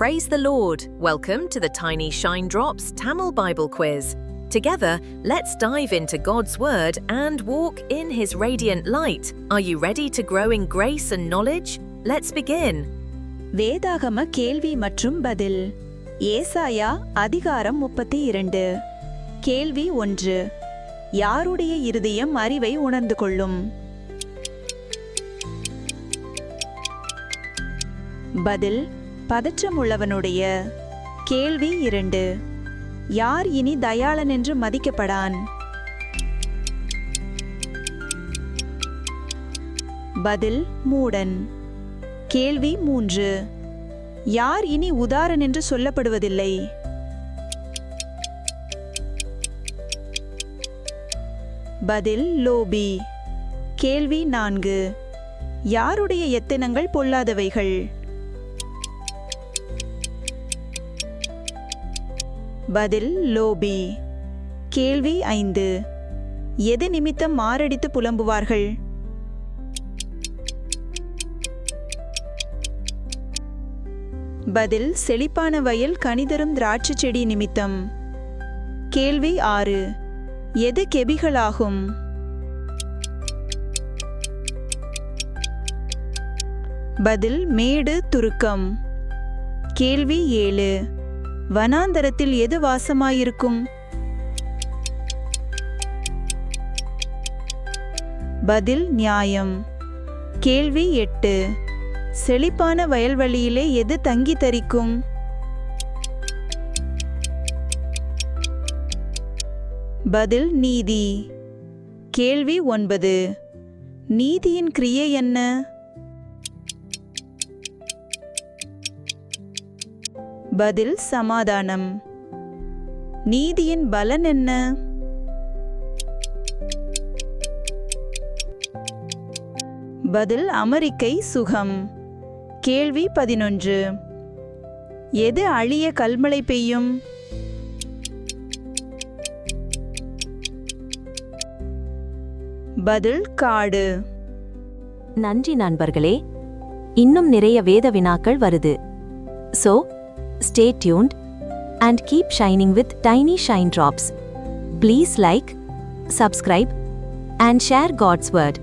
Praise the Lord. Welcome to the Tiny Shine Drops Tamil Bible Quiz. Together, let's dive into God's Word and walk in His radiant light. Are you ready to grow in grace and knowledge? Let's begin. வேதாகம கேள்வி மற்றும் பதில் ஏசாயா அதிகாரம் முப்பத்தி இரண்டு கேள்வி ஒன்று யாருடைய இருதயம் அறிவை உணர்ந்து கொள்ளும் பதில் பதற்றம் உள்ளவனுடைய கேள்வி இரண்டு. யார் இனி தயாளன் என்று மதிக்கப்படான்? பதில் மூடன். கேள்வி மூன்று. யார் இனி உதாரன் என்று சொல்லப்படுவதில்லை? பதில் லோபி. கேள்வி நான்கு. யாருடைய எத்தனங்கள் பொல்லாதவைகள்? பதில் லோபி. கேள்வி ஐந்து. எது நிமித்தம் மாரடித்து புலம்புவார்கள்? பதில் செழிப்பான வயல் கனிதரும் திராட்சை செடி நிமித்தம். கேள்வி ஆறு. எது கெபிகளாகும்? பதில் மேடு துருக்கம். கேள்வி ஏழு. வனாந்தரத்தில் எது வாசமாயிருக்கும்? பதில் நியாயம். கேள்வி எட்டு. செழிப்பான வயல்வெளியிலே எது தங்கி தரிக்கும்? பதில் நீதி. கேள்வி ஒன்பது. நீதியின் கிரியை என்ன? பதில் சமாதானம். நீதியின் பலன் என்ன? பதில் அமெரிக்கை சுகம். கேள்வி பதினொன்று. எது அழிய கல்மழை பெய்யும்? பதில் காடு. நன்றி நண்பர்களே இன்னும் நிறைய வேத வினாக்கள் வருது. So Stay tuned and keep shining with tiny shine drops. Please like, subscribe, and share God's Word.